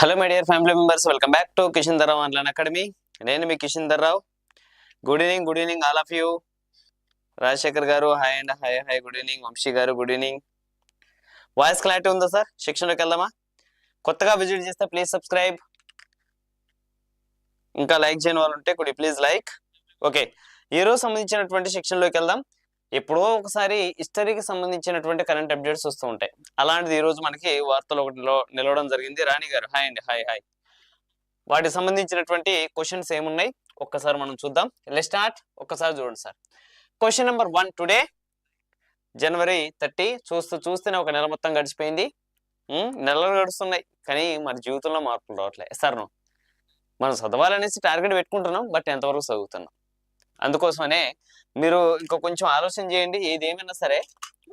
Hello my dear family members welcome back to Kishan Darrao online academy నేను మీ Kishan Dharrao good evening good evening all of you Rajasekhar garu hi and hi hi good evening Vamsi garu good evening voice clarity ఉందా sir శిక్షణలోకి వెళ్దామా? కొత్తగా visit చేస్తే please subscribe ఇంకా like చేయని వాళ్ళు ఉంటే కొద్ది ప్లీజ్ లైక్ ఓకే ఈ రోజు సంబంధించినటువంటి శిక్షణలోకి వెళ్దాం. ఎప్పుడో ఒకసారి హిస్టరీకి సంబంధించినటువంటి కరెంట్ అప్డేట్స్ వస్తూ ఉంటాయి. అలాంటిది ఈ రోజు మనకి వార్తలు ఒకటి నిలవడం జరిగింది. రాణి గారు హాయ్ అండి హాయ్ హాయ్. వాటికి సంబంధించినటువంటి క్వశ్చన్స్ ఏమున్నాయి? ఒక్కసారి మనం చూద్దాం. Let start. ఒక్కసారి చూడండి sir. Question number one today. January thirty. చూస్తూ చూస్తేనే ఒక నెల మొత్తం గడిచిపోయింది. నెలలు గడుస్తున్నాయి. కానీ మన జీవితంలో మార్పులు రావట్లేదు సార్ మనం చదవాలనేసి టార్గెట్ పెట్టుకుంటున్నాం. బట్ ఎంతవరకు చదువుతున్నాం? అందుకోసమనే మీరు ఇంకా కొంచెం ఆలోచన చేయండి ఏదేమైనా సరే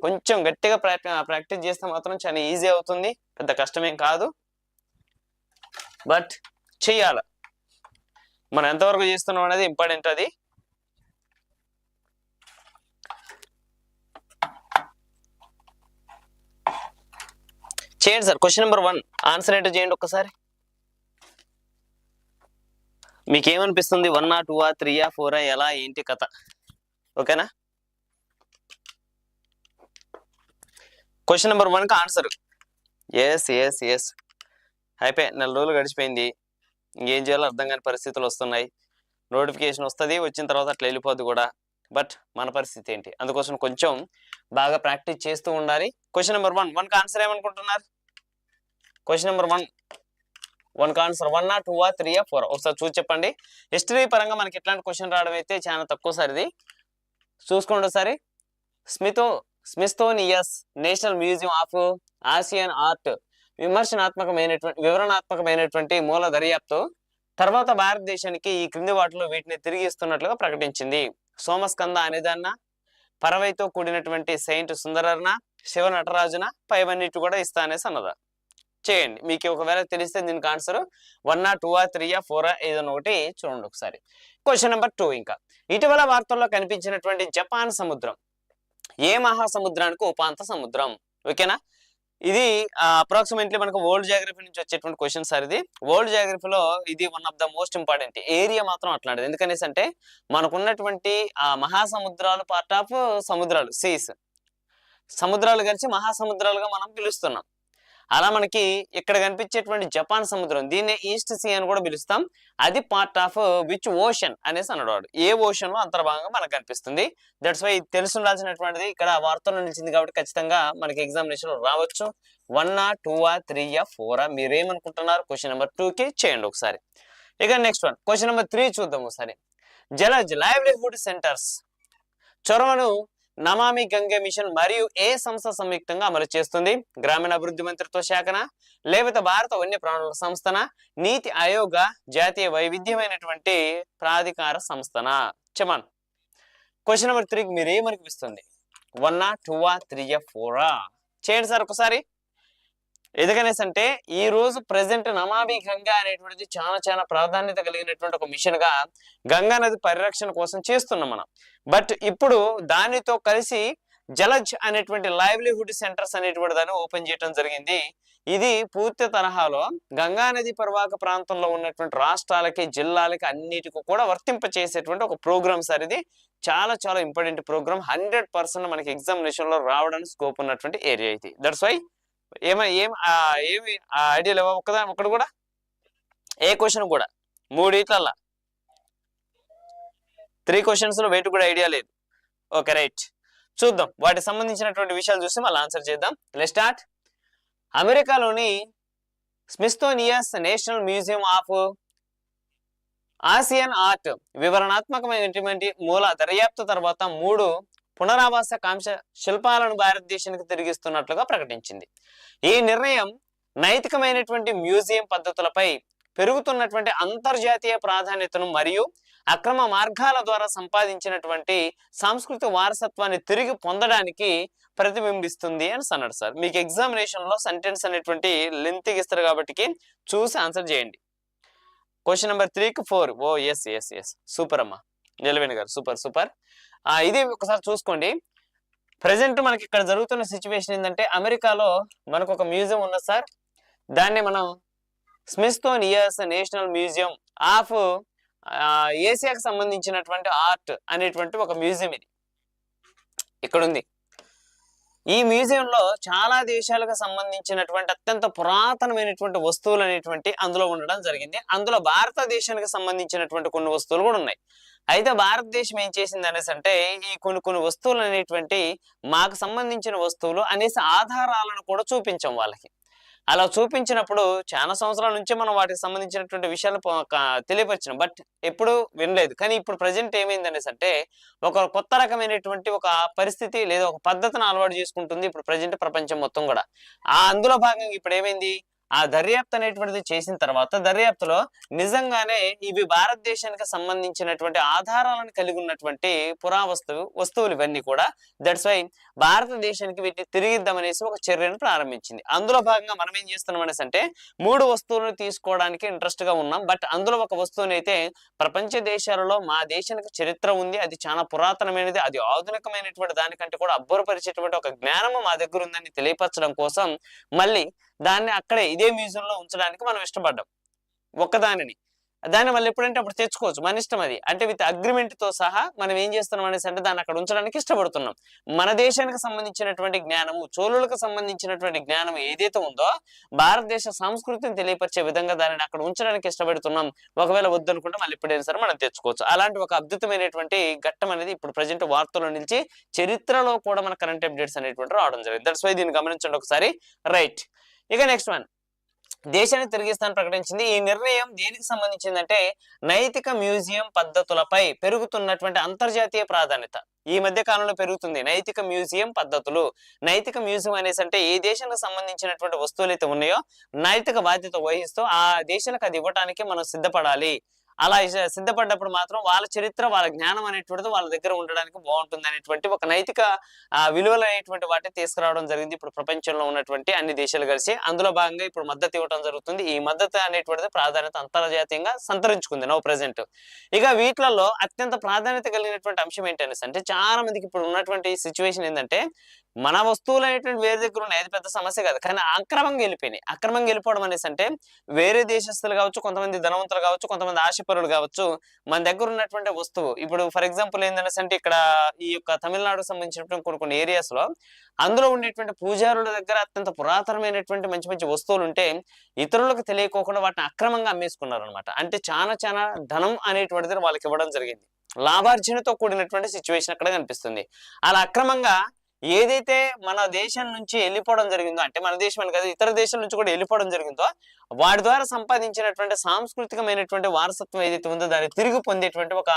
కొంచెం గట్టిగా ప్రాక్టీ ప్రాక్టీస్ చేస్తే మాత్రం చాలా ఈజీ అవుతుంది పెద్ద కష్టమేం కాదు. బట్ చెయ్యాల. మనం ఎంతవరకు చేస్తున్నాం అనేది ఇంపార్టెంట్ అది. చేయండి sir question number one answer ఏంటో చేయండి ఒక్కసారి. మీకేమనిపిస్తుంది? వన్ ఆ టూ ఆ త్రీ ఆ ఫోర్ ఆ ఎలా? ఏంటి కథ? ఓకేనా? క్వశ్చన్ నెంబర్ వన్కి ఆన్సర్ ఎస్ ఎస్ ఎస్ అయిపోయి నెల రోజులు గడిచిపోయింది. ఇంకేం చేయాలో అర్థం కాని పరిస్థితులు వస్తున్నాయి. నోటిఫికేషన్ వస్తుంది వచ్చిన తర్వాత అట్లా వెళ్ళిపోద్ది కూడా. బట్ మన పరిస్థితి ఏంటి? అందుకోసం కొంచెం బాగా ప్రాక్టీస్ చేస్తూ ఉండాలి. క్వశ్చన్ నెంబర్ వన్ వన్కి ఆన్సర్ ఏమనుకుంటున్నారు? Question number one one answer one ఆ టూ ఆ త్రీ ఆ ఫోర్ ఒకసారి చూసి చెప్పండి. హిస్టరీ పరంగా మనకి ఎట్లాంటి క్వశ్చన్ రావడం అయితే చాలా తక్కువ సరిది చూసుకోండి ఒకసారి. స్మితో Smithsonian National Museum of Asian Art విమర్శనాత్మకమైనటువంటి వివరణాత్మకమైనటువంటి మూల దర్యాప్తు తర్వాత భారతదేశానికి ఈ క్రింది వాటిలో వీటిని తిరిగి ఇస్తున్నట్లుగా ప్రకటించింది. సోమస్కంద అనేదాన్న పరవైతో కూడినటువంటి సెయింట్ సుందరర్న శివ నటరాజున పైవన్నిటి కూడా ఇస్తా అనేసి అన్నదా. చేయండి. మీకు ఒకవేళ తెలిస్తే దీనికి ఆన్సర్ వన్ ఆ టూ ఆ త్రీ ఆ ఫోర్ ఆ ఏదైనా ఒకటి చూడండి ఒకసారి. క్వశ్చన్ నెంబర్ టూ ఇంకా. ఇటీవల వార్తల్లో కనిపించినటువంటి జపాన్ సముద్రం. ఏ మహాసముద్రానికి ఉపాంత సముద్రం? ఓకేనా ఇది అప్రాక్సిమేట్లీ మనకు వరల్డ్ జాగ్రఫీ నుంచి వచ్చేటువంటి క్వశ్చన్ సార్ ఇది. వరల్డ్ జాగ్రఫీలో ఇది one of the most important area మాత్రం అట్లాంటిది. ఎందుకనేసి అంటే మనకున్నటువంటి ఆ మహాసముద్రాలు పార్ట్ ఆఫ్ సముద్రాలు సీస్ సముద్రాలు కలిసి మహాసముద్రాలుగా మనం పిలుస్తున్నాం. అలా మనకి ఇక్కడ కనిపించేటువంటి జపాన్ సముద్రం దీన్నే ఈస్ట్ సీ అని కూడా పిలుస్తాం. అది పార్ట్ ఆఫ్ విచ్ ఓషన్ అనేసి అన్నాడు ఏ ఓషన్లో అంతర్భాగంగా మనకు కనిపిస్తుంది. దట్స్ వై తెలిసి ఉండాల్సినటువంటిది ఇక్కడ వార్తల్లో నిలిచింది కాబట్టి ఖచ్చితంగా మనకి ఎగ్జామినేషన్ రావచ్చు. వన్ ఆ టూ ఆ త్రీ ఆ ఫోర్ ఆ మీరేమనుకుంటున్నారు? క్వశ్చన్ నెంబర్ టూకి చేయండి ఒకసారి. ఇక next one question number three చూద్దాం ఒకసారి. జలజ్ లైవ్లీహుడ్ సెంటర్స్ చొరవను నమామి గంగే మిషన్ మరియు ఏ సంస్థ సంయుక్తంగా అమలు చేస్తుంది? గ్రామీణాభివృద్ధి మంత్రిత్వ శాఖన లేకపోతే భారత వన్యప్రాణుల సంస్థన నీతి ఆయోగ జాతీయ వైవిధ్యమైనటువంటి ప్రాధికార సంస్థన. చమన్. క్వశ్చన్ నెంబర్ త్రీకి మీరు ఏమనిపిస్తుంది వన్ టూవా టూ ఫోరా త్రీ ఫోర్ చేయండి సార్ ఒకసారి. ఎందుకనేసి అంటే ఈ రోజు ప్రజెంట్ నమామి గంగా అనేటువంటిది చాలా చాలా ప్రాధాన్యత కలిగినటువంటి ఒక మిషన్గా గంగా నది పరిరక్షణ కోసం చేస్తున్నాం మనం. బట్ ఇప్పుడు దానితో కలిసి జలజ్ అనేటువంటి లైవ్లీహుడ్ సెంటర్స్ అనేటువంటి దాన్ని ఓపెన్ చేయడం జరిగింది. ఇది పూర్తి తరహాలో గంగా నది పరివాహక ప్రాంతంలో ఉన్నటువంటి రాష్ట్రాలకి జిల్లాలకి అన్నిటికీ కూడా వర్తింప చేసేటువంటి ఒక ప్రోగ్రామ్ సార్ ఇది. చాలా చాలా ఇంపార్టెంట్ ప్రోగ్రామ్. హండ్రెడ్ పర్సెంట్ మనకి ఎగ్జామినేషన్లో రావడానికి స్కోప్ ఉన్నటువంటి ఏరియా ఇది. దట్స్ వై ఏమై ఏం ఆ, ఏమి ఐడియా లేవా? ఒక్కదా ఒక్కడు కూడా? ఏ క్వశ్చన్ కూడా? మూడిట్లల్లా త్రీ క్వశ్చన్స్లో వెయిట్ కూడా ఐడియా లేదు. Okay right. చూద్దాం. వాటికి సంబంధించినటువంటి విషయాలు చూసి మళ్ళీ ఆన్సర్ చేద్దాం. Let start. అమెరికాలోని Smithsonian National Museum of Asian Art వివరణాత్మకమైనటువంటి మూల దర్యాప్తు తర్వాత మూడు పునరావాస కాంక్ష శిల్పాలను భారతదేశానికి తిరిగిస్తున్నట్లుగా ప్రకటించింది. ఈ నిర్ణయం నైతికమైనటువంటి మ్యూజియం పద్ధతులపై పెరుగుతున్నటువంటి అంతర్జాతీయ ప్రాధాన్యతను మరియు అక్రమ మార్గాల ద్వారా సంపాదించినటువంటి సాంస్కృతిక వారసత్వాన్ని తిరిగి పొందడానికి ప్రతిబింబిస్తుంది అని అన్నాడు సార్. మీకు ఎగ్జామినేషన్లో సెంటెన్స్ అనేటువంటి లెంత్ ఇస్తారు కాబట్టి చూసి ఆన్సర్ చేయండి. క్వశ్చన్ నెంబర్ త్రీకి four. Oh yes yes yes. Super అమ్మా. నిలవేణి గారు. Super super. ఇది ఒకసారి చూసుకోండి. ప్రజెంట్ మనకి ఇక్కడ జరుగుతున్న సిచ్యువేషన్ ఏంటంటే అమెరికాలో మనకు ఒక మ్యూజియం ఉన్నది సార్. దాన్ని మనం స్మిస్తోన్ ఇయర్స్ నేషనల్ మ్యూజియం ఆఫ్ ఏసియాకి సంబంధించినటువంటి ఆర్ట్ అనేటువంటి ఒక మ్యూజియం ఇది. ఇక్కడ ఉంది ఈ మ్యూజియంలో చాలా దేశాలకు సంబంధించినటువంటి అత్యంత పురాతనమైనటువంటి వస్తువులు అనేటువంటి అందులో ఉండడం జరిగింది. అందులో భారతదేశానికి సంబంధించినటువంటి కొన్ని వస్తువులు కూడా ఉన్నాయి. అయితే భారతదేశం ఏం చేసింది అనేసి అంటే ఈ కొన్ని కొన్ని వస్తువులు అనేటువంటి మాకు సంబంధించిన వస్తువులు అనేసి ఆధారాలను కూడా చూపించాం వాళ్ళకి. అలా చూపించినప్పుడు చాలా సంవత్సరాల నుంచి మనం వాటికి సంబంధించినటువంటి విషయాలు ప- తెలియపరిచినాం. బట్ ఎప్పుడు వినలేదు. కానీ ఇప్పుడు ప్రజెంట్ ఏమైంది అనేసి అంటే ఒక కొత్త రకమైనటువంటి ఒక పరిస్థితి లేదా ఒక పద్ధతిని అలవాటు చేసుకుంటుంది ఇప్పుడు ప్రజెంట్ ప్రపంచం మొత్తం కూడా. ఆ అందులో భాగంగా ఇప్పుడు ఏమైంది? ఆ దర్యాప్తు అనేటువంటిది చేసిన తర్వాత దర్యాప్తులో నిజంగానే ఇవి భారతదేశానికి సంబంధించినటువంటి ఆధారాలను కలిగి ఉన్నటువంటి పురావస్తు వస్తువులు ఇవన్నీ కూడా దట్స్ వై భారతదేశానికి వీటిని తిరిగిద్దామనేసి ఒక చర్యను ప్రారంభించింది. అందులో భాగంగా మనం ఏం చేస్తున్నాం అనేసి అంటే మూడు వస్తువులను తీసుకోవడానికి ఇంట్రెస్ట్గా ఉన్నాం. బట్ అందులో ఒక వస్తువుని అయితే ప్రపంచ దేశాలలో మా దేశానికి చరిత్ర ఉంది అది చాలా పురాతనమైనది అది ఆధునికమైనటువంటి దానికంటే కూడా అబ్బురపరిచేటువంటి ఒక జ్ఞానము మా దగ్గర ఉందని తెలియపరచడం కోసం మళ్ళీ దాన్ని అక్కడే ఇదే మ్యూజియం లో ఉంచడానికి మనం ఇష్టపడ్డాం. ఒక్కదానిని. దాన్ని మళ్ళీ ఎప్పుడంటే అప్పుడు తెచ్చుకోవచ్చు. మన ఇష్టం అది. అంటే విత్ అగ్రిమెంట్తో సహా మనం ఏం చేస్తున్నాం అనేసి అంటే దాన్ని అక్కడ ఉంచడానికి ఇష్టపడుతున్నాం. మన దేశానికి సంబంధించినటువంటి జ్ఞానము చోళులకు సంబంధించినటువంటి జ్ఞానం ఏదైతే ఉందో భారతదేశ సంస్కృతిని తెలియపరిచే విధంగా దానిని అక్కడ ఉంచడానికి ఇష్టపడుతున్నాం. ఒకవేళ వద్దనుకుంటే మళ్ళీ ఎప్పుడైనా సరే మనం తెచ్చుకోవచ్చు. అలాంటి ఒక అద్భుతమైనటువంటి ఘట్టం అనేది ఇప్పుడు ప్రజెంట్ వార్తల్లో నిలిచి చరిత్రలో కూడా మన కరెంట్ అప్డేట్స్ అనేటువంటి రావడం జరిగింది. దట్స్ వై దీన్ని గమనించండి ఒకసారి. రైట్ ఇక నెక్స్ట్ వన్ దేశాన్ని తిరిగిస్తాను ప్రకటించింది. ఈ నిర్ణయం దేనికి సంబంధించిందంటే నైతిక మ్యూజియం పద్ధతులపై పెరుగుతున్నటువంటి అంతర్జాతీయ ప్రాధాన్యత. ఈ మధ్య కాలంలో పెరుగుతుంది. నైతిక మ్యూజియం పద్ధతులు. నైతిక మ్యూజియం అనేసి అంటే ఏ దేశానికి సంబంధించినటువంటి వస్తువులు అయితే ఉన్నాయో నైతిక బాధ్యత వహిస్తూ ఆ దేశాలకు అది ఇవ్వటానికి మనం సిద్ధపడాలి. అలా సిద్ధపడ్డప్పుడు మాత్రం వాళ్ళ చరిత్ర వాళ్ళ జ్ఞానం అనేటువంటిది వాళ్ళ దగ్గర ఉండడానికి బాగుంటుంది అనేటువంటి ఒక నైతిక విలువలు అనేటువంటి వాటిని తీసుకురావడం జరిగింది. ఇప్పుడు ప్రపంచంలో ఉన్నటువంటి అన్ని దేశాలు కలిసి అందులో భాగంగా ఇప్పుడు మద్దతు ఇవ్వడం జరుగుతుంది. ఈ మద్దతు అనేటువంటిది ప్రాధాన్యత అంతర్జాతీయంగా సంతరించుకుంది నో ప్రజెంట్. ఇక వీటిలలో అత్యంత ప్రాధాన్యత కలిగినటువంటి అంశం ఏంటనేసి అంటే చాలా మందికి ఇప్పుడు ఉన్నటువంటి సిచ్యువేషన్ ఏంటంటే మన వస్తువులు అనేటువంటి వేరే దగ్గర ఉన్నాయి అది పెద్ద సమస్య కాదు. కానీ అక్రమంగా వెళ్ళిపోయినాయి. అక్రమంగా వెళ్ళిపోవడం అనేసి అంటే వేరే దేశస్తులు కావచ్చు కొంతమంది ధనవంతులు కావచ్చు కొంతమంది ఆశ ఆశపరులు కావచ్చు. మన దగ్గర ఉన్నటువంటి వస్తువు. ఇప్పుడు ఫర్ ఎగ్జాంపుల్ ఏంటంటే ఇక్కడ ఈ యొక్క తమిళనాడుకు సంబంధించినటువంటి కొన్ని కొన్ని ఏరియాస్లో అందులో ఉండేటువంటి పూజారుల దగ్గర అత్యంత పురాతనమైనటువంటి మంచి మంచి వస్తువులు ఉంటే ఇతరులకు తెలియకోకుండా వాటిని అక్రమంగా అమ్మేసుకున్నారు అనమాట అంటే చాలా చాలా ధనం అనేటువంటిది వాళ్ళకి ఇవ్వడం జరిగింది. లాభార్జనతో కూడినటువంటి సిచ్యువేషన్ అక్కడ కనిపిస్తుంది. అలా అక్రమంగా ఏదైతే మన దేశం నుంచి వెళ్ళిపోవడం జరిగిందో అంటే మన దేశం అని కాదు ఇతర దేశాల నుంచి కూడా వెళ్ళిపోవడం జరిగిందో వాటి ద్వారా సంపాదించినటువంటి సాంస్కృతికమైనటువంటి వారసత్వం ఏదైతే ఉందో దాన్ని తిరిగి పొందేటువంటి ఒక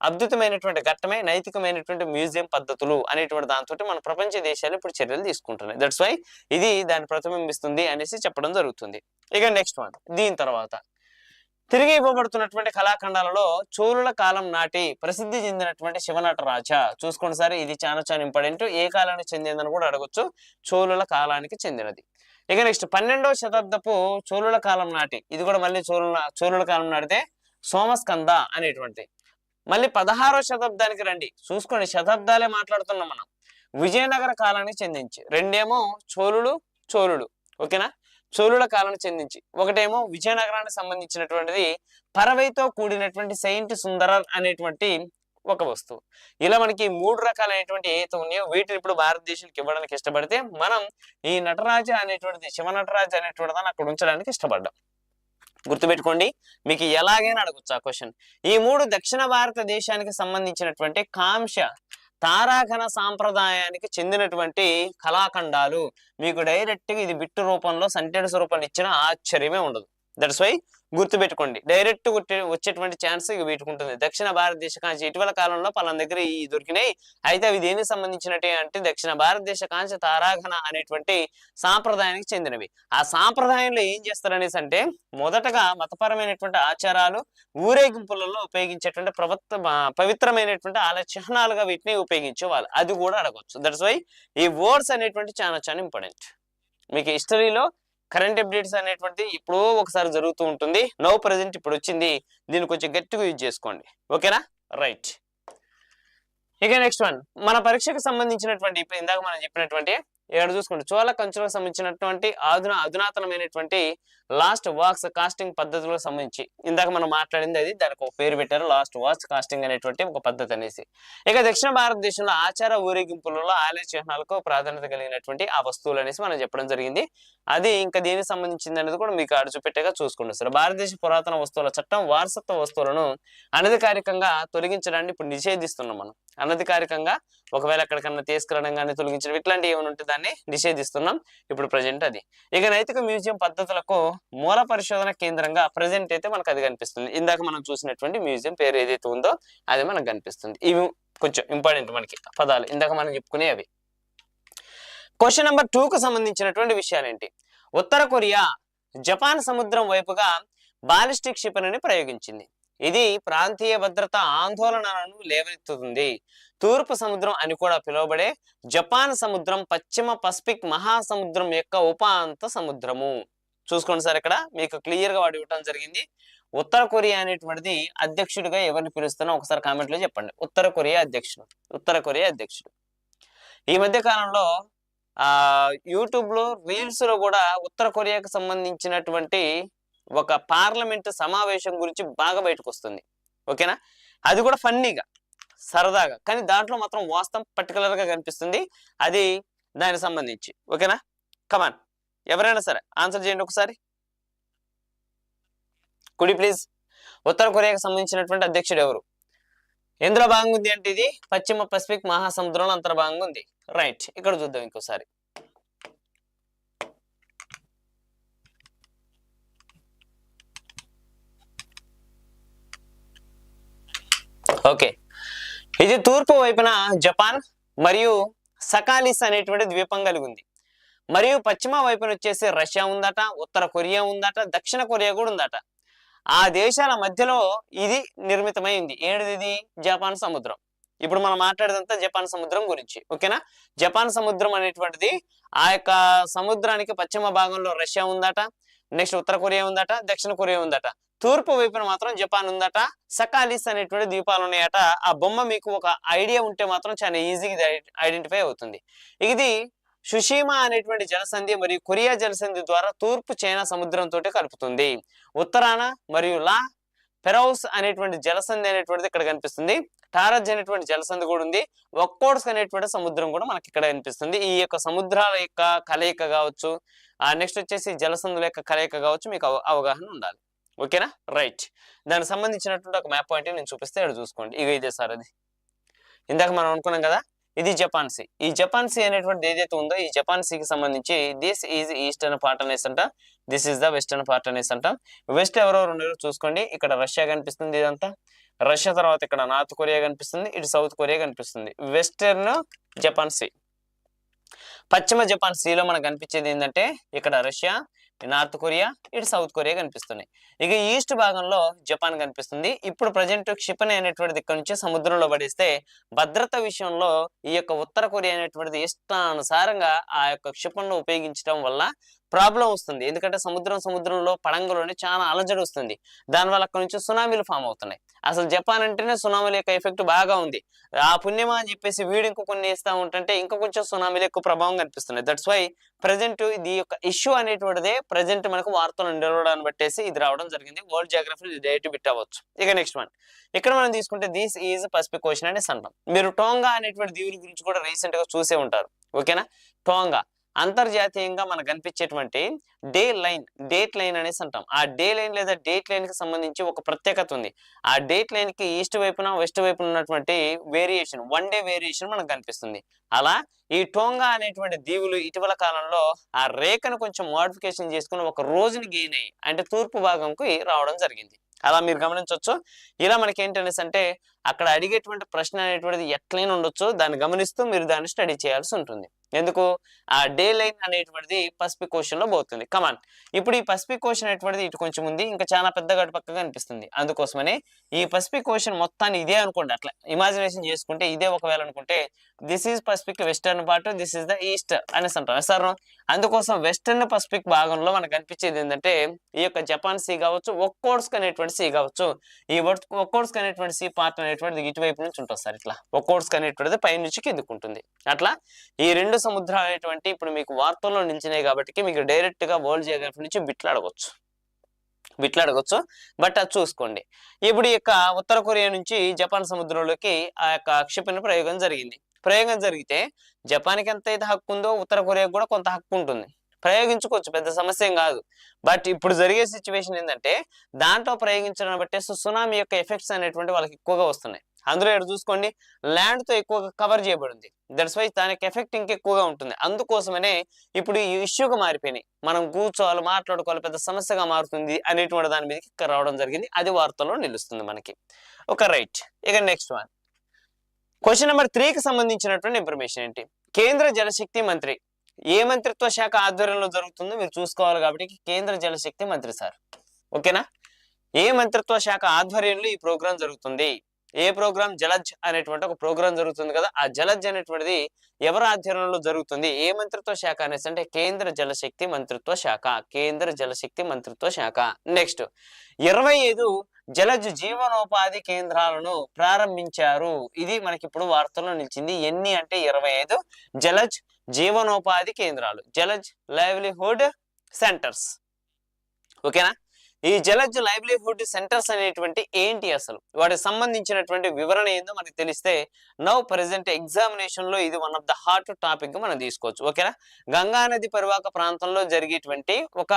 అద్భుతమైనటువంటి ఘట్టమే నైతికమైనటువంటి మ్యూజియం పద్ధతులు అనేటువంటి దాంతో మన ప్రపంచ దేశాలు ఇప్పుడు చర్యలు తీసుకుంటున్నాయి. దట్స్ వై ఇది దాన్ని ప్రతిబింబిస్తుంది అనేసి చెప్పడం జరుగుతుంది. ఇక నెక్స్ట్ వన్ దీని తర్వాత తిరిగి ఇవ్వబడుతున్నటువంటి కళాఖండాలలో చోళుల కాలం నాటి ప్రసిద్ధి చెందినటువంటి శివనటరాజ చూసుకోండి సార్ ఇది చాలా చాలా ఇంపార్టెంట్. ఏ కాలానికి చెందిందని కూడా అడగొచ్చు. చోళుల కాలానికి చెందినది. ఇక నెక్స్ట్ పన్నెండవ శతాబ్దపు చోళుల కాలం నాటి ఇది కూడా మళ్ళీ చోళుల చోళుల కాలం నాటితే సోమస్కంద అనేటువంటి. మళ్ళీ పదహారో శతాబ్దానికి రండి. చూసుకోండి శతాబ్దాలే మాట్లాడుతున్నాం మనం. విజయనగర కాలానికి చెందించి రెండేమో చోళులు చోళులు ఓకేనా? చోళుల కాలానికి చెందించి. ఒకటేమో విజయనగరానికి సంబంధించినటువంటిది పరవైతో కూడినటువంటి సెయింట్ సుందరర్ అనేటువంటి ఒక వస్తువు. ఇలా మనకి మూడు రకాలైనటువంటి ఏవైతే ఉన్నాయో వీటిని ఇప్పుడు భారతదేశానికి ఇవ్వడానికి ఇష్టపడితే మనం ఈ నటరాజ అనేటువంటిది శివ నటరాజ అనేటువంటి దాన్ని అక్కడ ఉంచడానికి ఇష్టపడ్డాం. గుర్తుపెట్టుకోండి మీకు ఎలాగైనా అడగచ్చు ఆ క్వశ్చన్ ఈ మూడు దక్షిణ భారతదేశానికి సంబంధించినటువంటి కాంక్ష తారాగణ సాంప్రదాయానికి చెందినటువంటి కళాఖండాలు. మీకు డైరెక్ట్గా ఇది బిట్టు రూపంలో సెంటెన్స్ రూపంలో ఇచ్చిన ఆశ్చర్యమే ఉండదు. దట్స్ వై గుర్తుపెట్టుకోండి. డైరెక్ట్ వచ్చేటువంటి ఛాన్స్ ఇక వీటికి ఉంటుంది దక్షిణ భారతదేశ కాంచి ఇటీవల కాలంలో పలానా దగ్గర ఈ దొరికినాయి. అయితే అవి దేనికి సంబంధించినట్టు అంటే దక్షిణ భారతదేశ కాంచి తారాగణ అనేటువంటి సాంప్రదాయానికి చెందినవి. ఆ సాంప్రదాయంలో ఏం చేస్తారనేసి అంటే మొదటగా మతపరమైనటువంటి ఆచారాలు ఊరేగింపులలో ఉపయోగించేటువంటి ప్రవత్త పవిత్రమైనటువంటి ఆలయ చిహ్నాలుగా వీటిని ఉపయోగించేవాళ్ళు. అది కూడా అడగవచ్చు దట్స్ వై ఈ వర్డ్స్ అనేటువంటి చాలా చాలా ఇంపార్టెంట్. మీకు హిస్టరీలో కరెంట్ అప్డేట్స్ అనేటువంటిది ఇప్పుడు ఒకసారి జరుగుతూ ఉంటుంది. నో ప్రజెంట్ ఇప్పుడు వచ్చింది. దీన్ని కొంచెం గట్టిగా యూజ్ చేసుకోండి. ఓకేనా? రైట్. ఇక నెక్స్ట్ వన్. మన పరీక్షకు సంబంధించినటువంటి ఇప్పుడు ఇందాక మనం చెప్పినటువంటి ఇక్కడ చూసుకోండి. చోళ కంచులకు సంబంధించినటువంటి ఆధున అధునాతనమైనటువంటి లాస్ట్ వాక్స్ కాస్టింగ్ పద్ధతులకు సంబంధించి ఇందాక మనం మాట్లాడింది అది దానికి ఒక పేరు పెట్టారు లాస్ట్ వాక్స్ కాస్టింగ్ అనేటువంటి ఒక పద్ధతి అనేసి. ఇక దక్షిణ భారతదేశంలో ఆచార ఊరేగింపులలో ఆలయ చిహ్నాలకు ప్రాధాన్యత కలిగినటువంటి ఆ వస్తువులు అనేసి మనం చెప్పడం జరిగింది. అది ఇంకా దేనికి సంబంధించింది అనేది కూడా మీకు అడుచుపెట్టేగా చూపెట్టగా చూసుకోండి సార్. భారతదేశ పురాతన వస్తువుల చట్టం వారసత్వ వస్తువులను అనధికారికంగా తొలగించడాన్ని ఇప్పుడు నిషేధిస్తున్నాం మనం. అనధికారికంగా ఒకవేళ ఎక్కడికన్నా తీసుకురావడం కానీ తొలగించడం ఇట్లాంటివి ఏమైనా ఉంటే దాన్ని నిషేధిస్తున్నాం. ఇప్పుడు ప్రజెంట్ అది. ఇక నైతిక మ్యూజియం పద్ధతులకు మూల పరిశోధన కేంద్రంగా ప్రజెంట్ అయితే మనకు అది కనిపిస్తుంది. ఇందాక మనం చూసినటువంటి మ్యూజియం పేరు ఏదైతే ఉందో అది మనకు కనిపిస్తుంది. ఇవి కొంచెం ఇంపార్టెంట్ మనకి పదాలు. ఇందాక మనం చెప్పుకునే అవి. క్వశ్చన్ నెంబర్ టూకు సంబంధించినటువంటి విషయాలేంటి ఉత్తర కొరియా జపాన్ సముద్రం వైపుగా బాలిస్టిక్ క్షిపణిని ప్రయోగించింది. ఇది ప్రాంతీయ భద్రత ఆందోళనలను లేవనెత్తుతుంది. తూర్పు సముద్రం అని కూడా పిలువబడే జపాన్ సముద్రం పశ్చిమ పసిఫిక్ మహాసముద్రం యొక్క ఉపాంత సముద్రము. చూసుకోండి సార్ ఇక్కడ మీకు క్లియర్గా వాడి వాడు ఇవ్వటం జరిగింది. ఉత్తర కొరియా అనేటువంటిది అధ్యక్షుడిగా ఎవరిని పిలుస్తున్నా ఒకసారి కామెంట్లో చెప్పండి. ఉత్తర కొరియా అధ్యక్షుడు ఉత్తర కొరియా అధ్యక్షుడు. ఈ మధ్య కాలంలో ఆ యూట్యూబ్లో రీల్స్లో కూడా ఉత్తర కొరియాకు సంబంధించినటువంటి ఒక పార్లమెంట్ సమావేశం గురించి బాగా బయటకు వస్తుంది ఓకేనా? అది కూడా ఫన్నీగా. సరదాగా. కానీ దాంట్లో మాత్రం వాస్తవం పర్టికులర్గా కనిపిస్తుంది. అది దానికి సంబంధించి. ఓకేనా? కమాన్ ఎవరైనా సరే ఆన్సర్ చేయండి ఒకసారి. కుడి ప్లీజ్ ఉత్తర కొరియాకు సంబంధించినటువంటి అధ్యక్షుడు ఎవరు? ఎందులో భాగంగా ఉంది అంటే ఇది పశ్చిమ పసిఫిక్ మహాసముద్రంలో అంతర్భాగంగా ఉంది. రైట్ ఇక్కడ చూద్దాం ఇంకోసారి ఓకే ఇది తూర్పు వైపున జపాన్ మరియు సకాలిస్ అనేటువంటి ద్వీపం కలిగి ఉంది. మరియు పశ్చిమ వైపున వచ్చేసి రష్యా ఉందట ఉత్తర కొరియా ఉందట దక్షిణ కొరియా కూడా ఉందట. ఆ దేశాల మధ్యలో ఇది నిర్మితమైంది ఏంటిది ఇది? జపాన్ సముద్రం. ఇప్పుడు మనం మాట్లాడేదంతా జపాన్ సముద్రం గురించి. ఓకేనా? జపాన్ సముద్రం అనేటువంటిది ఆ యొక్క సముద్రానికి పశ్చిమ భాగంలో రష్యా ఉందట నెక్స్ట్ ఉత్తర కొరియా ఉందట దక్షిణ కొరియా ఉందట. తూర్పు వైపున మాత్రం జపాన్ ఉందట. సకాలిస్ అనేటువంటి ద్వీపాలు ఉన్నాయట. ఆ బొమ్మ మీకు ఒక ఐడియా ఉంటే మాత్రం చాలా ఈజీగా ఐడెంటిఫై అవుతుంది. ఇది సుషీమా అనేటువంటి జలసంధి మరియు కొరియా జలసంధి ద్వారా తూర్పు చైనా సముద్రంతో కలుపుతుంది. ఉత్తరాన మరియు లా పెరౌస్ అనేటువంటి జలసంధి అనేటువంటిది ఇక్కడ కనిపిస్తుంది. టారజ్ అనేటువంటి జలసంధి కూడా ఉంది. ఒక్కోడ్స్ అనేటువంటి సముద్రం కూడా మనకి ఇక్కడ కనిపిస్తుంది. ఈ యొక్క సముద్రాల యొక్క కలయిక కావచ్చు ఆ నెక్స్ట్ వచ్చేసి జలసంధుల యొక్క కలయిక కావచ్చు మీకు అవ- అవగాహన ఉండాలి. ఓకేనా? రైట్. దానికి సంబంధించినటువంటి ఒక మ్యాప్ పాయింట్ నేను చూపిస్తే ఇక్కడ చూసుకోండి. ఇక ఇదే సార్ అది. ఇందాక మనం అనుకున్నాం కదా ఇది జపాన్ సీ. ఈ జపాన్ సీ అనేటువంటి ఏదైతే ఉందో ఈ జపాన్ సీకి సంబంధించి దిస్ ఈజ్ ఈస్టర్న్ పార్ట్ అనేసి అంట. This is the western part అనేసి అంట. వెస్ట్ ఎవరెవరు ఉన్నారో చూసుకోండి. ఇక్కడ రష్యా కనిపిస్తుంది ఇదంతా. రష్యా తర్వాత ఇక్కడ నార్త్ కొరియా కనిపిస్తుంది. ఇటు సౌత్ కొరియా కనిపిస్తుంది. Western Japan sea. పశ్చిమ జపాన్ సీలో మనకు కనిపించేది ఏంటంటే ఇక్కడ రష్యా నార్త్ కొరియా ఇటు సౌత్ కొరియా కనిపిస్తున్నాయి. ఇక ఈస్ట్ భాగంలో జపాన్ కనిపిస్తుంది. ఇప్పుడు ప్రజెంట్ క్షిపణి అనేటువంటిది ఇక్కడ నుంచి సముద్రంలో పడిస్తే భద్రత విషయంలో ఈ యొక్క ఉత్తర కొరియా అనేటువంటిది ఇష్టానుసారంగా ఆ యొక్క క్షిపణిని ఉపయోగించడం వల్ల ప్రాబ్లం వస్తుంది. ఎందుకంటే సముద్రం సముద్రంలో పడంగలోనే చాలా అలజడి వస్తుంది. దానివల్ల అక్కడ నుంచి సునామీలు ఫామ్ అవుతున్నాయి. అసలు జపాన్ అంటేనే సునామీల యొక్క ఎఫెక్ట్ బాగా ఉంది. ఆ పుణ్యమా అని చెప్పేసి వీడు ఇంకో కొన్ని ఇస్తా ఉంటుంటే ఇంకా కొంచెం సునామీలు ఎక్కువ ప్రభావం కనిపిస్తున్నాయి. దట్స్ వై ప్రజెంట్ ఇది యొక్క ఇష్యూ అనేటువంటిదే ప్రజెంట్ మనకు వార్తలు నిలవడాన్ని బట్టేసి ఇది రావడం జరిగింది. వరల్డ్ జాగ్రఫీ డేట్ బిట్ అవ్వచ్చు. ఇక నెక్స్ట్ వన్ ఇక్కడ మనం తీసుకుంటే దిస్ ఈజ్ పసిఫిక్ ఓషన్ అనేసి అంటాం మీరు టోంగా అనేటువంటి దీవుల గురించి కూడా రీసెంట్గా చూసే ఉంటారు. ఓకేనా టోంగా. అంతర్జాతీయంగా మనకు కనిపించేటువంటి డే లైన్ డేట్ లైన్ అనేసి అంటాం. ఆ డే లైన్ లేదా డేట్ లైన్కి సంబంధించి ఒక ప్రత్యేకత ఉంది. ఆ డేట్ లైన్కి ఈస్ట్ వైపున వెస్ట్ వైపున ఉన్నటువంటి వేరియేషన్ వన్ డే వేరియేషన్ మనకు కనిపిస్తుంది. అలా ఈ టోంగా అనేటువంటి దీవులు ఇటీవల కాలంలో ఆ రేఖను కొంచెం మోడిఫికేషన్ చేసుకుని ఒక రోజుని గెయిన్ అయ్యి అంటే తూర్పు భాగంకి రావడం జరిగింది. అలా మీరు గమనించవచ్చు ఇలా మనకి ఏంటనేసి అంటే అక్కడ అడిగేటువంటి ప్రశ్న అనేటువంటిది ఎట్లయినా ఉండొచ్చు. దాన్ని గమనిస్తూ మీరు దాన్ని స్టడీ చేయాల్సి ఉంటుంది. ఎందుకు? ఆ డే లైన్ అనేటువంటిది పసిఫిక్ క్వశ్చన్లో పోతుంది. కమాన్ ఇప్పుడు ఈ పసిఫిక్ క్వశ్చన్ అనేటువంటిది ఇటు కొంచెం ఉంది. ఇంకా చాలా పెద్ద అటు పక్కగా అనిపిస్తుంది. అందుకోసమనే ఈ పసిఫిక్ క్వశ్చన్ మొత్తాన్ని ఇదే అనుకోండి. అట్లా ఇమాజినేషన్ చేసుకుంటే ఇదే ఒకవేళ అనుకుంటే this is Pacific western part this is the east అనేసి అంటాం సార్ అందుకోసం వెస్టర్న్ పసిఫిక్ భాగంలో మనకు కనిపించేది ఏంటంటే ఈ యొక్క జపాన్ సీ కావచ్చు ఒక్కోడ్స్ అనేటువంటి సీ కావచ్చు. ఈ ఒక్కోడ్స్ అనేటువంటి సీ పార్ట్ అనేటువంటి అనేటువంటిది ఇటువైపు నుంచి ఉంటుంది సార్ ఇట్లా. ఒక్కోట్స్క్ అనేటువంటిది పై నుంచి కిందకు ఉంటుంది. అట్లా ఈ రెండు సముద్రాలు అనేటువంటి ఇప్పుడు మీకు వార్తల్లో నిలిచినాయి కాబట్టి మీకు డైరెక్ట్గా వరల్డ్ జియోగ్రఫీ నుంచి బిట్లు అడగొచ్చు బిట్లు అడగొచ్చు బట్ అది చూసుకోండి. ఇప్పుడు ఈ యొక్క ఉత్తర కొరియా నుంచి జపాన్ సముద్రంలోకి ఆ యొక్క క్షిపణి ప్రయోగం జరిగింది. ప్రయోగం జరిగితే జపాన్కి ఎంత అయితే హక్కు ఉందో ఉత్తర కొరియాకు కూడా కొంత హక్కు ఉంటుంది. ప్రయోగించుకోవచ్చు పెద్ద సమస్య కాదు. బట్ ఇప్పుడు జరిగే సిచ్యువేషన్ ఏంటంటే దాంట్లో ప్రయోగించడం బట్టి సునామీ యొక్క ఎఫెక్ట్స్ అనేటువంటి వాళ్ళకి ఎక్కువగా వస్తున్నాయి. అందులో ఇక్కడ చూసుకోండి ల్యాండ్తో ఎక్కువగా కవర్ చేయబడింది. దట్స్ వై దానికి ఎఫెక్ట్ ఇంకెక్కువగా ఉంటుంది. అందుకోసమనే ఇప్పుడు ఈ ఇష్యూగా మారిపోయినాయి. మనం కూర్చోవాలి మాట్లాడుకోవాలి పెద్ద సమస్యగా మారుతుంది అనేటువంటి దాని మీదకి రావడం జరిగింది. అది వార్తల్లో నిలుస్తుంది మనకి. ఒక రైట్. ఇక నెక్స్ట్ వన్. క్వశ్చన్ నెంబర్ త్రీకి సంబంధించినటువంటి ఇన్ఫర్మేషన్ ఏంటి? కేంద్ర జలశక్తి మంత్రి ఏ మంత్రిత్వ శాఖ ఆధ్వర్యంలో జరుగుతుందో మీరు చూసుకోవాలి కాబట్టి కేంద్ర జలశక్తి మంత్రి సార్. ఓకేనా? ఏ మంత్రిత్వ శాఖ ఆధ్వర్యంలో ఈ ప్రోగ్రాం జరుగుతుంది? ఏ ప్రోగ్రాం జలజ్ అనేటువంటి ఒక ప్రోగ్రాం జరుగుతుంది కదా ఆ జలజ్ అనేటువంటిది ఎవరి ఆధ్వర్యంలో జరుగుతుంది? ఏ మంత్రిత్వ శాఖ అనేసి అంటే కేంద్ర జలశక్తి మంత్రిత్వ శాఖ కేంద్ర జలశక్తి మంత్రిత్వ శాఖ. నెక్స్ట్ ఇరవై ఐదు జలజ్ జీవనోపాధి కేంద్రాలను ప్రారంభించారు. ఇది మనకి ఇప్పుడు వార్తల్లో నిలిచింది. ఎన్ని అంటే ఇరవై ఐదు జలజ్ జీవనోపాధి కేంద్రాలు. Jalaj livelihood centres. ఓకేనా? ఈ జలజ్ లైవ్లీహుడ్ సెంటర్స్ అనేటువంటి ఏంటి అసలు? వాటికి సంబంధించినటువంటి వివరణ ఏందో మనకి తెలిస్తే నౌ ప్రజెంట్ ఎగ్జామినేషన్లో ఇది one of the hot topic మనం తీసుకోవచ్చు. ఓకేనా? గంగా నది పరివాహక ప్రాంతంలో జరిగేటువంటి ఒక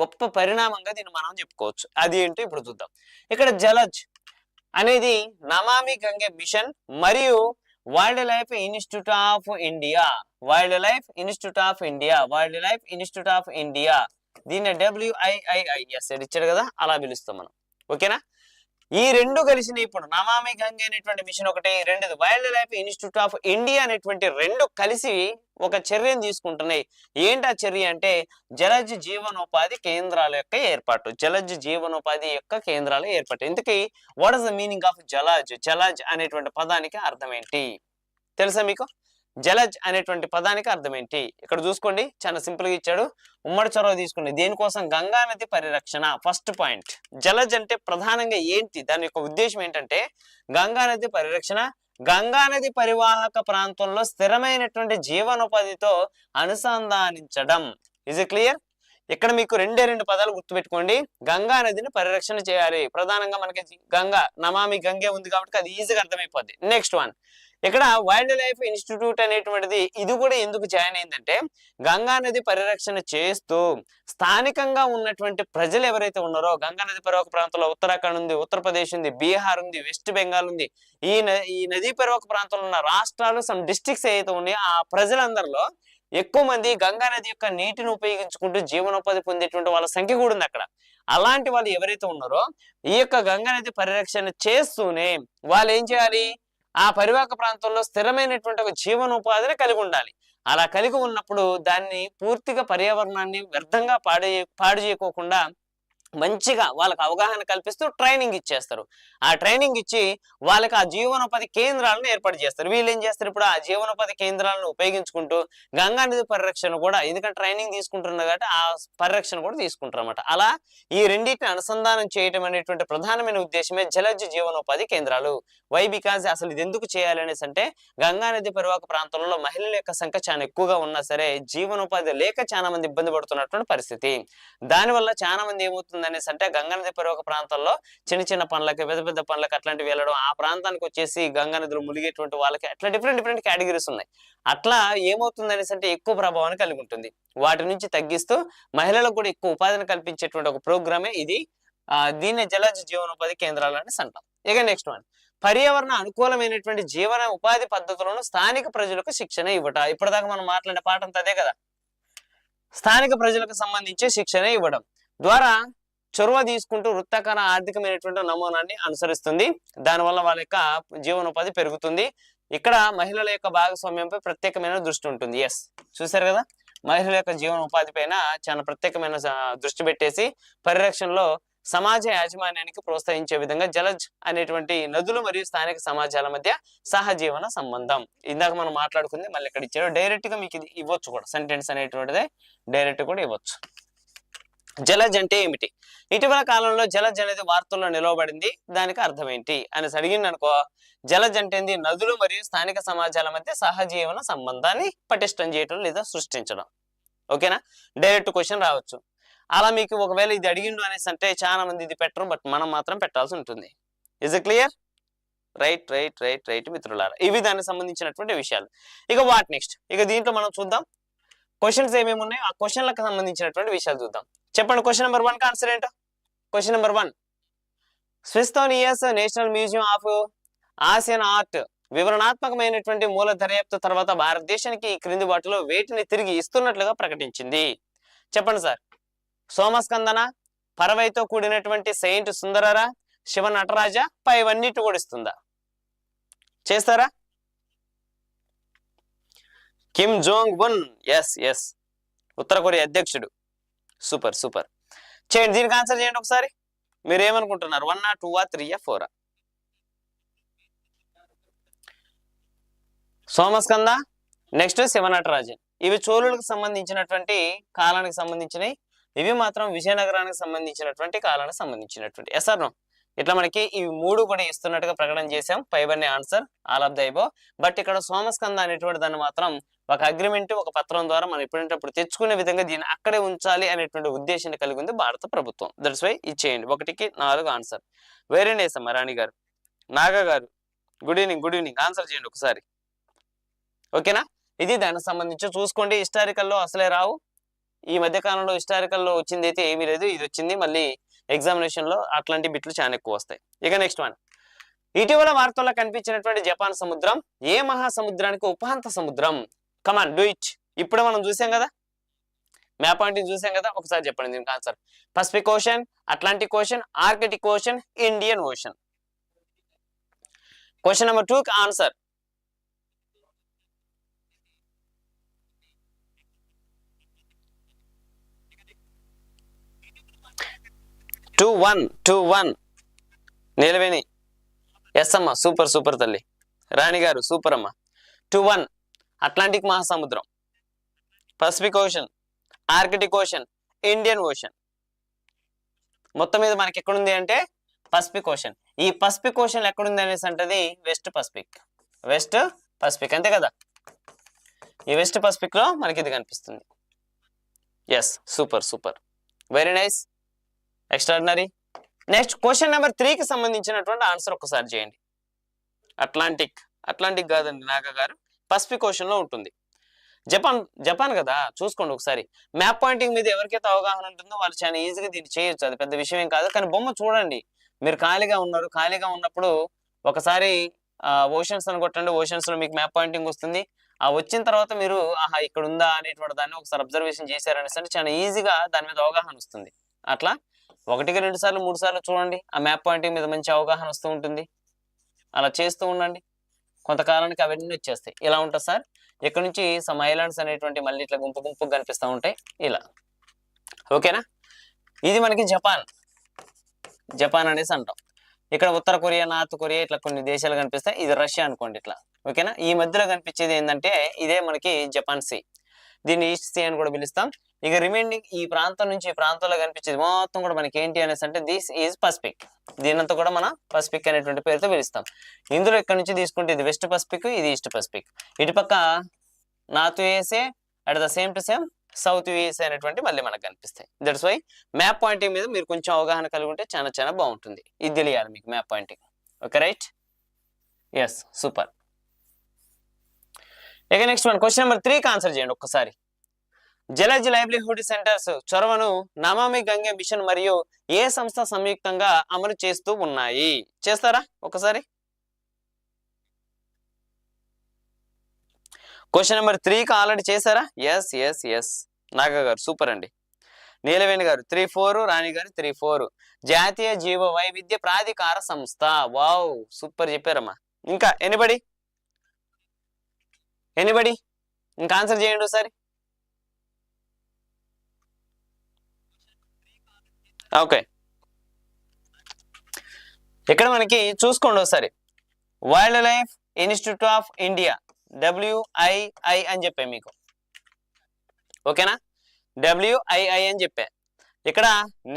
గొప్ప పరిణామంగా దీన్ని మనం చెప్పుకోవచ్చు. అది ఏంటో ఇప్పుడు చూద్దాం. ఇక్కడ జలజ్ అనేది నమామి గంగే మిషన్ మరియు Wildlife Institute of India. Wildlife Institute of India. Wildlife Institute of India. దీన్ని W I I I S ఇచ్చాడు కదా అలా పిలుస్తాం మనం. ఓకేనా? ఈ రెండు కలిసిన ఇప్పుడు నమామి గంగే అనేటువంటి మిషన్ ఒకటి రెండోది wild life institute of India అనేటువంటి రెండు కలిసి ఒక చర్యను తీసుకుంటున్నాయి. ఏంటి ఆ చర్య అంటే జలజ్ జీవనోపాధి కేంద్రాల యొక్క ఏర్పాటు. జలజ్ జీవనోపాధి యొక్క కేంద్రాల ఏర్పాటు. ఇంతకీ what is the meaning of Jalaj? Jalaj అనేటువంటి పదానికి అర్థం ఏంటి? తెలుసా మీకు? జలజ్ అనేటువంటి పదానికి అర్థం ఏంటి ఇక్కడ చూసుకోండి చాలా సింపుల్గా ఇచ్చాడు. ఉమ్మడి చొరవ తీసుకోండి. దేనికోసం? గంగా నది పరిరక్షణ. First point. జలజ్ అంటే ప్రధానంగా ఏంటి? దాని యొక్క ఉద్దేశం ఏంటంటే గంగా నది పరిరక్షణ. గంగా నది పరివాహక ప్రాంతంలో స్థిరమైనటువంటి జీవనోపాధితో అనుసంధానించడం. ఇది క్లియర్ ఇక్కడ మీకు రెండే రెండు పదాలు గుర్తుపెట్టుకోండి. గంగా నదిని పరిరక్షణ చేయాలి. ప్రధానంగా మనకి గంగా నమామి గంగే ఉంది కాబట్టి అది ఈజీగా అర్థమైపోద్ది. నెక్స్ట్ వన్ ఇక్కడ వైల్డ్ లైఫ్ ఇన్స్టిట్యూట్ అనేటువంటిది ఇది కూడా ఎందుకు జాయిన్ అయిందంటే గంగా నది పరిరక్షణ చేస్తూ స్థానికంగా ఉన్నటువంటి ప్రజలు ఎవరైతే ఉన్నారో గంగా నది పర్వక ప్రాంతంలో ఉత్తరాఖండ్ ఉంది ఉత్తరప్రదేశ్ ఉంది బీహార్ ఉంది వెస్ట్ బెంగాల్ ఉంది ఈ ఈ నదీ పర్వక ప్రాంతంలో ఉన్న రాష్ట్రాలు సమ్ డిస్ట్రిక్ట్స్ ఏవైతే ఉన్నాయో ఆ ప్రజలందరిలో ఎక్కువ మంది గంగా నది యొక్క నీటిని ఉపయోగించుకుంటూ జీవనోపాధి పొందేటువంటి వాళ్ళ సంఖ్య కూడా ఉంది అక్కడ. అలాంటి వాళ్ళు ఎవరైతే ఉన్నారో ఈ యొక్క గంగా నది పరిరక్షణ చేస్తూనే వాళ్ళు ఏం చేయాలి? ఆ పరివాహక ప్రాంతంలో స్థిరమైనటువంటి ఒక జీవనోపాధిని కలిగి ఉండాలి. అలా కలిగి ఉన్నప్పుడు దాన్ని పూర్తిగా పర్యావరణాన్ని వ్యర్థంగా పాడే పాడు చేయకోకుండా మంచిగా వాళ్ళకి అవగాహన కల్పిస్తూ ట్రైనింగ్ ఇచ్చేస్తారు. ఆ ట్రైనింగ్ ఇచ్చి వాళ్ళకి ఆ జీవనోపాధి కేంద్రాలను ఏర్పాటు చేస్తారు. వీళ్ళు ఏం చేస్తారు ఇప్పుడు? ఆ జీవనోపాధి కేంద్రాలను ఉపయోగించుకుంటూ గంగా నది పరిరక్షణ కూడా ఎందుకంటే ట్రైనింగ్ తీసుకుంటున్నారు కాబట్టి ఆ పరిరక్షణ కూడా తీసుకుంటారు అనమాట అలా ఈ రెండింటిని అనుసంధానం చేయడం అనేటువంటి ప్రధానమైన ఉద్దేశమే జలజ్ జీవనోపాధి కేంద్రాలు. వై బికాజ్ అసలు ఇది ఎందుకు చేయాలి అనేసి అంటే గంగా నది పరివాహక ప్రాంతంలో మహిళల యొక్క సంఖ్య చాలా ఎక్కువగా ఉన్నా సరే జీవనోపాధి లేక చాలా మంది ఇబ్బంది పడుతున్నటువంటి పరిస్థితి. దానివల్ల చాలా మంది ఏమవుతుంది అనేసి అంటే గంగా నది పరివాహక ప్రాంతాల్లో చిన్న చిన్న పనులకి పెద్ద పెద్ద పనులకి అట్లాంటివి వెళ్ళడం ఆ ప్రాంతానికి వచ్చేసి గంగా నదిలో మునిగేటువంటి వాళ్ళకి అట్లా డిఫరెంట్ డిఫరెంట్ కేటగిరీస్ ఉన్నాయి. అట్లా ఏమవుతుంది అనేసి అంటే ఎక్కువ ప్రభావాన్ని కలిగి ఉంటుంది. వాటి నుంచి తగ్గిస్తూ మహిళలకు కూడా ఎక్కువ ఉపాధిని కల్పించేటువంటి ఒక ప్రోగ్రామే ఇది. దీన్ని జలజ జీవనోపాధి కేంద్రాలు అనేసి అంటాం. ఇక నెక్స్ట్ వన్ పర్యావరణ అనుకూలమైనటువంటి జీవన ఉపాధి పద్ధతులను స్థానిక ప్రజలకు శిక్షణ ఇవ్వట. ఇప్పటిదాకా మనం మాట్లాడే పాఠం అదే కదా. స్థానిక ప్రజలకు సంబంధించి శిక్షణ ఇవ్వడం. ద్వారా చొరవ తీసుకుంటూ వృత్తాకార ఆర్థికమైనటువంటి నమూనాన్ని అనుసరిస్తుంది. దానివల్ల వాళ్ళ యొక్క జీవనోపాధి పెరుగుతుంది. ఇక్కడ మహిళల యొక్క భాగస్వామ్యంపై ప్రత్యేకమైన దృష్టి ఉంటుంది. ఎస్ చూసారు కదా? మహిళల యొక్క జీవనోపాధి పైన చాలా ప్రత్యేకమైన దృష్టి పెట్టేసి పరిరక్షణలో సమాజ యాజమాన్యానికి ప్రోత్సహించే విధంగా జలజ్ అనేటువంటి నదులు మరియు స్థానిక సమాజాల మధ్య సహజీవన సంబంధం. ఇందాక మనం మాట్లాడుకుంది మళ్ళీ ఇక్కడ ఇచ్చారు. డైరెక్ట్గా మీకు ఇది ఇవ్వచ్చు కూడా. సెంటెన్స్ అనేటువంటిదే. డైరెక్ట్ కూడా ఇవ్వచ్చు. జలజ్ అంటే ఏమిటి? ఇటీవల కాలంలో జలజ్ అనేది వార్తల్లో నిలవబడింది. దానికి అర్థం ఏంటి? అని అడిగింది అనుకో జలజ్ అంటే నదులు మరియు స్థానిక సమాజాల మధ్య సహజీవన సంబంధాన్ని పటిష్టం చేయటం లేదా సృష్టించడం. ఓకేనా? డైరెక్ట్ క్వశ్చన్ రావచ్చు. అలా మీకు ఒకవేళ ఇది అడిగిండు అనేసి అంటే చాలా మంది ఇది పెట్టరు బట్ మనం మాత్రం పెట్టాల్సి ఉంటుంది. Is it clear right right right right మిత్రులారా. ఇవి దానికి సంబంధించినటువంటి విషయాలు. ఇక వాట్ నెక్స్ట్? ఇక దీంట్లో మనం చూద్దాం. క్వశ్చన్స్ ఏమేమి ఉన్నాయో ఆ క్వశ్చన్లకు సంబంధించినటువంటి విషయాలు చూద్దాం. చెప్పండి క్వశ్చన్ నెంబర్ వన్ ఆన్సర్ ఏంటో? Question number one స్విస్తోనియస్ National Museum of Asian Art వివరణాత్మకమైనటువంటి మూల దర్యాప్తు తర్వాత భారతదేశానికి ఈ క్రింది వాటిలో వేటిని తిరిగి ఇస్తున్నట్లుగా ప్రకటించింది. చెప్పండి సార్. సోమస్కందన పరవైతో కూడినటువంటి సెయింట్ సుందరరా శివ నటరాజ పైవన్నిటి కూడా ఇస్తుందా? చేస్తారా? Kim Jong Un yes yes ఉత్తర కొరియా అధ్యక్షుడు. సూపర్ సూపర్ చేయండి దీనికి ఆన్సర్ చేయండి ఒకసారి. మీరు ఏమనుకుంటున్నారు? వన్ ఆ టూ ఆ త్రీ ఆ ఫోర్ సోమస్కంద నెక్స్ట్ శివనటరాజన్. ఇవి చోళులకు సంబంధించినటువంటి కాలానికి సంబంధించినవి. ఇవి మాత్రం విజయనగరానికి సంబంధించినటువంటి కాలానికి సంబంధించినటువంటి. ఎస్ నో ఇట్లా మనకి ఇవి మూడు కూడా ఇస్తున్నట్టుగా ప్రకటన చేశాం. పైబర్ని ఆన్సర్ ఆల్ ఆఫ్ దైబో బట్ ఇక్కడ సోమస్కంద అనేటువంటి దాన్ని మాత్రం ఒక అగ్రిమెంట్ ఒక పత్రం ద్వారా మనం ఎప్పుడంటే తెచ్చుకునే విధంగా దీన్ని అక్కడే ఉంచాలి అనేటువంటి ఉద్దేశాన్ని కలిగి ఉంది భారత ప్రభుత్వం. దట్స్ వై ఇచ్చేయండి ఒకటికి నాలుగు ఆన్సర్ వేరే నేసమ్మ రాణి గారు. నాగా గారు. Good evening good evening answer చేయండి ఒకసారి. ఓకేనా ఇది దానికి సంబంధించి చూసుకోండి. హిస్టారికల్లో అసలే రావు. ఈ మధ్య కాలంలో హిస్టారికల్లో వచ్చింది అయితే ఏమీ లేదు. ఇది వచ్చింది మళ్ళీ ఎగ్జామినేషన్లో అట్లాంటి బిట్లు చాలా ఎక్కువ వస్తాయి. ఇక నెక్స్ట్ వన్ ఇటీవల వార్తల్లో కనిపించినటువంటి జపాన్ సముద్రం ఏ మహాసముద్రానికి ఉపాంత సముద్రం? కమాన్ డూ ఇట్ ఇప్పుడు మనం చూసాం కదా? మ్యాప్ అంటే చూసాం కదా? ఒకసారి చెప్పండి దీనికి answer Pacific Ocean Atlantic Ocean Arctic Ocean Indian Ocean question number టూకి answer two one two one Nilaveni. Yes అమ్మ సూపర్ సూపర్ తల్లి. రాణి గారు సూపర్ అమ్మ. టూ వన్ అట్లాంటిక్ మహాసముద్రం. Pacific Ocean Arctic Ocean Indian Ocean మొత్తం మీద మనకి ఎక్కడుంది అంటే పసిఫిక్ ఓషన్ ఈ పసిఫిక్ ఓషన్ ఎక్కడుంది అనేసి అంటది వెస్ట్ పసిఫిక్ వెస్ట్ పసిఫిక్ అంతే కదా? ఈ వెస్ట్ పసిఫిక్లో మనకి ఇది కనిపిస్తుంది. Yes super super very nice extraordinary next question number త్రీకి సంబంధించినటువంటి ఆన్సర్ ఒకసారి చేయండి. అట్లాంటిక్ అట్లాంటిక్ కాదండి నాగా గారు. పసిఫిక్ ఓషన్లో ఉంటుంది. జపాన్ జపాన్ కదా? చూసుకోండి ఒకసారి. మ్యాప్ పాయింటింగ్ మీద ఎవరికైతే అవగాహన ఉంటుందో వాళ్ళు చాలా ఈజీగా దీన్ని చేయొచ్చు. అది పెద్ద విషయం ఏం కాదు. కానీ బొమ్మ చూడండి. మీరు ఖాళీగా ఉన్నారు. ఖాళీగా ఉన్నప్పుడు ఒకసారి ఓషన్స్ అని కొట్టండి. ఓషన్స్లో మీకు మ్యాప్ పాయింటింగ్ వస్తుంది. ఆ వచ్చిన తర్వాత మీరు ఆహా ఇక్కడ ఉందా అనేటువంటి దాన్ని ఒకసారి అబ్జర్వేషన్ చేశారనేసి అంటే చాలా ఈజీగా దాని మీద అవగాహన వస్తుంది. అట్లా? ఒకటికి రెండు సార్లు మూడు సార్లు చూడండి. ఆ మ్యాప్ పాయింటింగ్ మీద మంచి అవగాహన వస్తూ ఉంటుంది. అలా చేస్తూ ఉండండి. కొంతకాలానికి అవన్నీ వచ్చేస్తాయి. ఇలా ఉంటుంది సార్. ఇక్కడ నుంచి సమ్ ఐలాండ్స్ అనేటువంటి మళ్ళీ ఇట్లా గుంపు గుంపు కనిపిస్తూ ఉంటాయి ఇలా. ఓకేనా? ఇది మనకి జపాన్. జపాన్ అనేసి అంటాం. ఇక్కడ ఉత్తర కొరియా నార్త్ కొరియా ఇట్లా కొన్ని దేశాలు కనిపిస్తాయి. ఇది రష్యా అనుకోండి ఇట్లా. ఓకేనా? ఈ మధ్యలో కనిపించేది ఏంటంటే ఇదే మనకి జపాన్ సీ. దీన్ని ఈస్ట్ సీ అని కూడా పిలుస్తాం. ఇక రిమైనింగ్ ఈ ప్రాంతం నుంచి ఈ ప్రాంతంలో కనిపించేది మొత్తం కూడా మనకి ఏంటి అనేసి అంటే దిస్ ఈజ్ పసిఫిక్ దీనంతా కూడా మన పసిఫిక్ అనేటువంటి పేరుతో పిలుస్తాం. ఇందులో ఇక్కడ నుంచి తీసుకుంటే ఇది వెస్ట్ పసిఫిక్ ఇది ఈస్ట్ పసిఫిక్ ఇటుపక్క north USA at the same to same south USA అనేటువంటి మళ్ళీ మనకు కనిపిస్తాయి. దట్స్ వై మ్యాప్ పాయింటింగ్ మీద మీరు కొంచెం అవగాహన కలిగి ఉంటే చాలా చాలా బాగుంటుంది. ఇది తెలియాలి మీకు map pointing okay right yes super ఇక నెక్స్ట్ వన్ క్వశ్చన్ నెంబర్ త్రీకి ఆన్సర్ చేయండి ఒక్కసారి. జలజ్ లైవ్లీహుడ్ సెంటర్స్ చొరవను నమామి గంగే మిషన్ మరియు ఏ సంస్థ సంయుక్తంగా అమలు చేస్తూ ఉన్నాయి? చేస్తారా ఒకసారి క్వశ్చన్ నెంబర్ త్రీకి ఆల్రెడీ చేశారా? ఎస్ ఎస్ ఎస్ నాగ గారు సూపర్ అండి. నీలవేణి గారు త్రీ ఫోర్ రాణి గారు త్రీ ఫోర్ జాతీయ జీవ వైవిధ్య ప్రాధికార సంస్థ. వావ్ సూపర్ చెప్పారమ్మా. ఇంకా ఎనిబడి ఎనిబడి ఇంకా ఆన్సర్ చేయండి ఒకసారి. ఓకే ఇక్కడ మనకి చూసుకోండి ఒకసారి. Wildlife institute of India WII అని చెప్పే మీకు. ఓకేనా డబ్ల్యూఐఐ అని చెప్పా. ఇక్కడ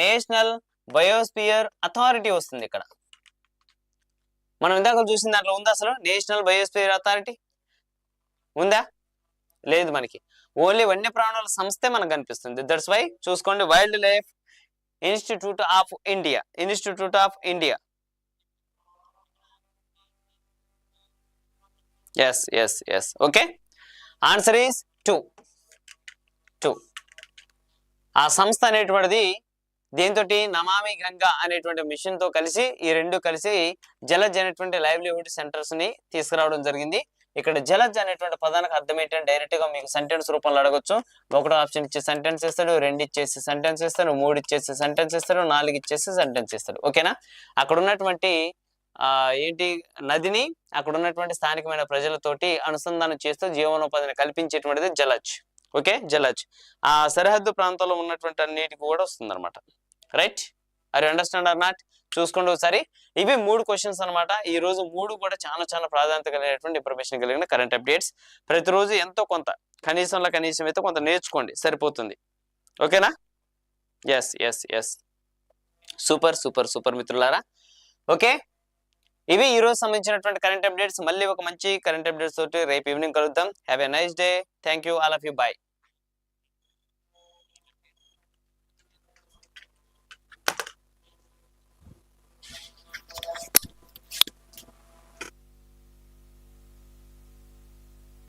నేషనల్ బయోస్పియర్ అథారిటీ వస్తుంది ఇక్కడ. మనం ఇందాక చూసిన దాంట్లో ఉంది అసలు? నేషనల్ బయోస్పియర్ అథారిటీ ఉందా? లేదు మనకి. ఓన్లీ వన్యప్రాణుల సంస్థే మనకు కనిపిస్తుంది. దట్స్ వై చూసుకోండి wildlife institute of India institute of India yes yes yes okay answer is two two ఆ సంస్థ అనేటువంటిది దీంతో నమామి గంగా అనేటువంటి మిషన్తో కలిసి ఈ రెండు కలిసి జలజ్ అనేటువంటి లైవ్లీహుడ్ సెంటర్స్ని తీసుకురావడం జరిగింది. ఇక్కడ జలజ్ అనేటువంటి పదానికి అర్థం ఏంటంటే డైరెక్ట్గా మీకు సెంటెన్స్ రూపంలో అడగొచ్చు. ఒకటో ఆప్షన్ ఇచ్చే సెంటెన్స్ ఇస్తాడు రెండు ఇచ్చేసి సెంటెన్స్ ఇస్తాడు మూడు ఇచ్చేసి సెంటెన్స్ ఇస్తాడు నాలుగు ఇచ్చేసి సెంటెన్స్ ఇస్తాడు. ఓకేనా అక్కడ ఉన్నటువంటి ఆ ఏంటి నదిని అక్కడ ఉన్నటువంటి స్థానికమైన ప్రజలతోటి అనుసంధానం చేస్తూ జీవనోపాధిని కల్పించేటువంటిది జలజ్. ఓకే జలజ్. ఆ సరిహద్దు ప్రాంతంలో ఉన్నటువంటి అన్నిటికి కూడా వస్తుంది రైట్ అరే అండర్స్టాండ్ ఆర్ నాట్ చూసుకోండి ఒకసారి. ఇవి మూడు క్వశ్చన్స్ అనమాట ఈ రోజు మూడు కూడా చాలా చాలా ప్రాధాన్యత కలిగినటువంటి ఇన్ఫర్మేషన్ కలిగిన కరెంట్ అప్డేట్స్ ప్రతిరోజు ఎంతో కొంత కనీసంలో కనీసం అయితే కొంత నేర్చుకోండి. సరిపోతుంది. ఓకేనా? Yes yes yes super super super మిత్రులారా. ఓకే? ఇవి ఈ రోజు సంబంధించినటువంటి కరెంట్ అప్డేట్స్ మళ్ళీ ఒక మంచి కరెంట్ అప్డేట్స్ తోటి రేపు ఈవినింగ్ కలుద్దాం. Have a nice day thank you all of you bye